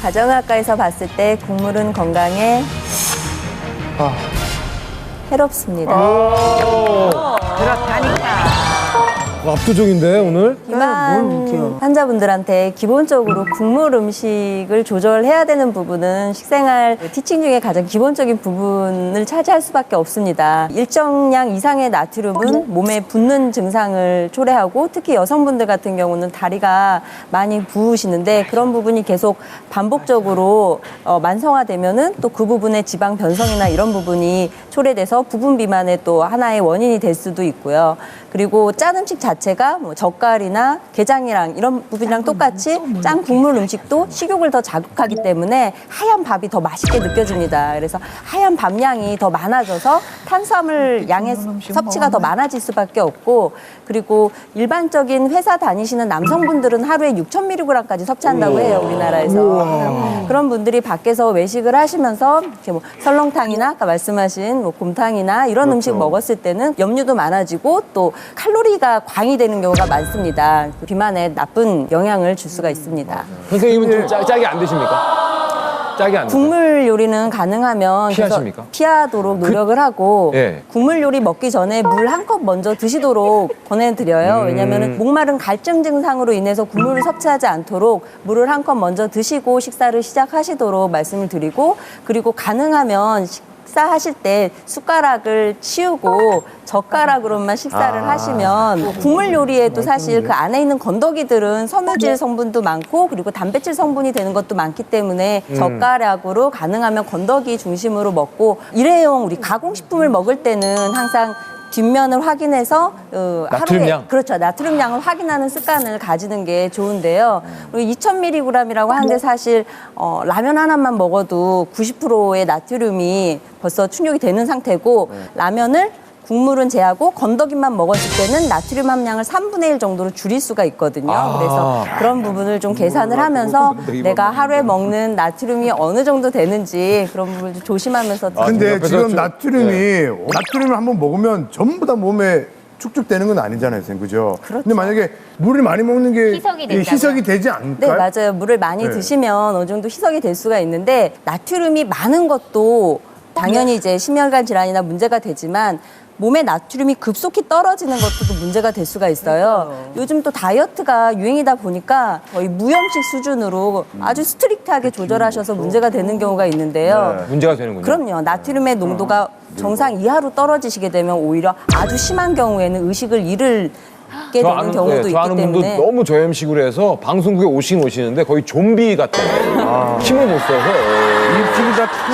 가정학과에서 봤을 때 국물은 건강에 해롭습니다. 압도적인데 오늘? 비만 환자분들한테 기본적으로 국물 음식을 조절해야 되는 부분은 식생활 티칭 중에 가장 기본적인 부분을 차지할 수밖에 없습니다. 일정량 이상의 나트륨은 몸에 붓는 증상을 초래하고 특히 여성분들 같은 경우는 다리가 많이 부으시는데 그런 부분이 계속 반복적으로 어, 만성화되면은 또 그 부분의 지방 변성이나 이런 부분이 초래돼서 부분 비만의 또 하나의 원인이 될 수도 있고요. 그리고 짠 음식 자체가 뭐 젓갈이나 게장이랑 이런 부분이랑 똑같이 짠 국물 음식도 식욕을 더 자극하기 때문에 하얀 밥이 더 맛있게 느껴집니다. 그래서 하얀 밥량이 더 많아져서 탄수화물 양의 섭취가 더 많아질 수밖에 없고 그리고 일반적인 회사 다니시는 남성분들은 하루에 6,000mg까지 섭취한다고 해요 우리나라에서. 그런 분들이 밖에서 외식을 하시면서 이렇게 뭐 설렁탕이나 아까 말씀하신 뭐 곰탕이나 이런 음식 먹었을 때는 염류도 많아지고 또 칼로리가 광이 되는 경우가 많습니다. 비만에 나쁜 영향을 줄 수가 있습니다. 선생님은 좀 짜, 짜게 안 드십니까? 짜게 안 드세요? 국물 요리는 가능하면 피하십니까? 피하도록 노력을 하고 예. 국물 요리 먹기 전에 물 한 컵 먼저 드시도록 권해드려요. 왜냐하면 목마른 갈증 증상으로 인해서 국물을 섭취하지 않도록 물을 한 컵 먼저 드시고 식사를 시작하시도록 말씀을 드리고 그리고 가능하면 식 사하실 때 숟가락을 치우고 젓가락으로만 식사를 하시면 국물 요리에도 사실 그 안에 있는 건더기들은 섬유질 성분도 많고 그리고 단백질 성분이 되는 것도 많기 때문에 젓가락으로 가능하면 건더기 중심으로 먹고 일회용 우리 가공식품을 먹을 때는 항상 뒷면을 확인해서 어, 나트륨 하루에 양. 그렇죠 나트륨 양을 확인하는 습관을 가지는 게 좋은데요. 그리고 2,000mg이라고 하는데 사실 어, 라면 하나만 먹어도 90%의 나트륨이 벌써 충족이 되는 상태고 라면을 국물은 제하고 건더기만 먹었을 때는 나트륨 함량을 3분의 1 정도로 줄일 수가 있거든요. 그래서 그런 부분을 좀 계산을 하면서 내가 하루에 먹는 나트륨이 어느 정도 되는지 그런 부분을 좀 조심하면서 근데 옆에서 지금 좀- 나트륨이 나트륨을 한번 먹으면 전부 다 몸에 축적되는 건 아니잖아요, 선생님. 그죠? 근데 만약에 물을 많이 먹는 게 희석이 이 된다고요? 희석이 되지 네, 않을까요? 맞아요. 물을 많이 네. 드시면 어느 정도 희석이 될 수가 있는데 나트륨이 많은 것도 당연히 이제 심혈관 질환이나 문제가 되지만 몸에 나트륨이 급속히 떨어지는 것도 또 문제가 될 수가 있어요. 요즘 또 다이어트가 유행이다 보니까 거의 무염식 수준으로 아주 스트릭트하게 조절하셔서 문제가 되는 경우가 있는데요. 문제가 되는군요. 그럼요. 나트륨의 농도가 정상 이하로 떨어지시게 되면 오히려 아주 심한 경우에는 의식을 잃게 저 되는 아는, 경우도 네, 저 있기 아는 분도 때문에 너무 저염식으로 해서 방송국에 오시긴 오시는데 거의 좀비 같아요. 힘을 못 써서. 예.